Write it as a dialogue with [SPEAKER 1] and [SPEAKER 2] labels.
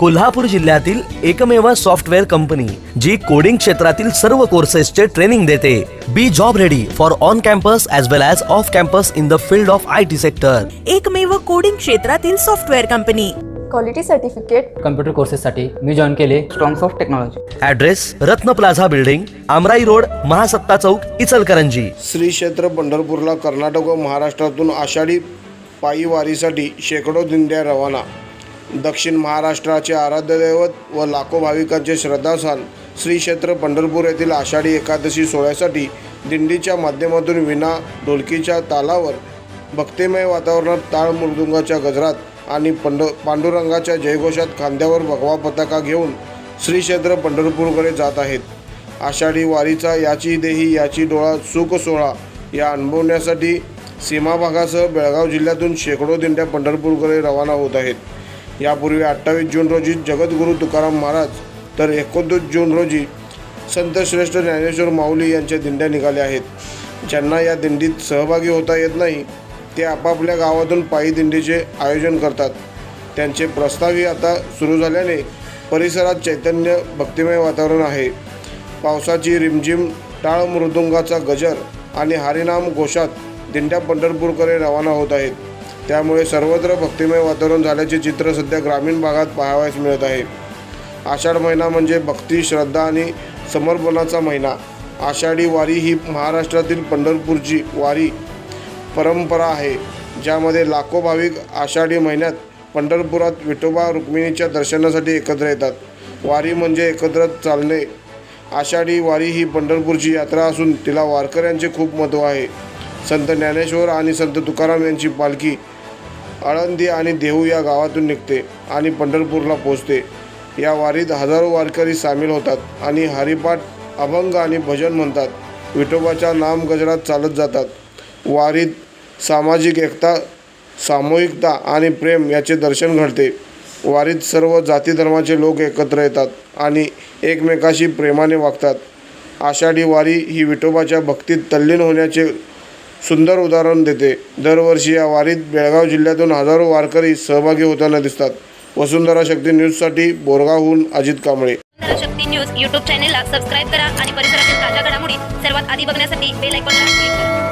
[SPEAKER 1] कोल्हापूर जिल्ह्यातील एकमेव software company जी coding क्षेत्रातील सर्व कोर्सेसचे ट्रेनिंग देते. Be job ready for on campus as well as off campus in the field of I T sector
[SPEAKER 2] एकमेव coding क्षेत्रातील software company.
[SPEAKER 3] Quality certificate
[SPEAKER 4] computer कोर्सेससाठी मी join केले. Strongs of technology
[SPEAKER 1] address Ratna plaza building Amrai road Mahasatta Chowk Ichalkaranji.
[SPEAKER 5] Shri क्षेत्र पंढरपूरला कर्नाटक व महाराष्ट्रातून आषाढी पायी वारीसाठी शेकडो दिंड्या रवाना. दक्षिण महाराष्ट्राचे आराध्य दैवत व लाखो भाविकांचे श्रद्धास्थान श्री क्षेत्र पंढरपूर येथील आषाढी एकादशी सोहळ्यासाठी दिंडीच्या माध्यमातून विना ढोलकीच्या तालावर भक्तिमय वातावरणात ताळ मृदुंगाच्या गजरात आणि पंड पांडुरंगाच्या जयघोषात खांद्यावर भगवा पताका घेऊन श्री क्षेत्र पंढरपूरकडे जात आहेत. आषाढी वारीचा याची देही याची डोळा सुख सोहळा या अनुभवण्यासाठी सीमाभागासह बेळगाव जिल्ह्यातून शेकडो दिंड्या पंढरपूरकडे रवाना होत आहेत. यापूर्वी अठ्ठावीस जून रोजी जगद्गुरू तुकाराम महाराज तर एकोणतीस जून रोजी संत श्रेष्ठ ज्ञानेश्वर माऊली यांच्या दिंड्या निघाल्या आहेत. ज्यांना या दिंडीत सहभागी होता येत नाही ते आपापल्या गावातून पायी दिंडीचे आयोजन करतात. त्यांचे प्रस्तावही आता सुरू झाल्याने परिसरात चैतन्य भक्तिमय वातावरण आहे. पावसाची रिमझिम टाळ मृदुंगाचा गजर आणि हरिनाम घोषात दिंड्या पंढरपूरकडे रवाना होत आहेत. त्यामुळे सर्वत्र भक्तिमय वातावरण झाल्याचे चित्र सध्या ग्रामीण भागात पाहावयास मिळत आहे. आषाढ महिना म्हणजे भक्ती श्रद्धा आणि समर्पणाचा महिना. आषाढी वारी ही महाराष्ट्रातील पंढरपूरची वारी परंपरा आहे ज्यामध्ये लाखो भाविक आषाढी महिन्यात पंढरपुरात विठोबा रुक्मिणीच्या दर्शनासाठी एकत्र येतात. वारी म्हणजे एकत्र चालणे. आषाढी वारी ही पंढरपूरची यात्रा असून तिला वारकऱ्यांचे खूप महत्त्व आहे. संत ज्ञानेश्वर आणि संत तुकाराम यांची पालखी आळंदी आणि देहू या गावातून निघते आणि पंढरपूरला पोचते या वारीत हजारो वारकरी सामील होतात आणि हरिपाठ अभंग आणि भजन म्हणतात. विठोबाच्या नाम गजरात चालत जातात. वारीत सामाजिक एकता सामूहिकता आणि प्रेम याचे दर्शन घडते. वारीत सर्व जाती धर्माचे लोक एकत्र येतात आणि एकमेकाशी प्रेमाने वागतात. आषाढी वारी ही विठोबाच्या भक्तीत तल्लीन होण्याचे सुंदर उदाहरण देते. दरवर्षी या वारीत बेळगाव जिल्ह्यातून हजारो वारकरी सहभागी होताना दिसतात. वसुंधरा शक्ती न्यूजसाठी बोरगावहून अजित कांबळे.
[SPEAKER 6] शक्ती न्यूज यूट्यूब चॅनेलला सबस्क्राईब करा आणि परिसरातील ताज्या घडामोडी सर्वात आधी बघण्यासाठी बेल आयकॉनला क्लिक करा.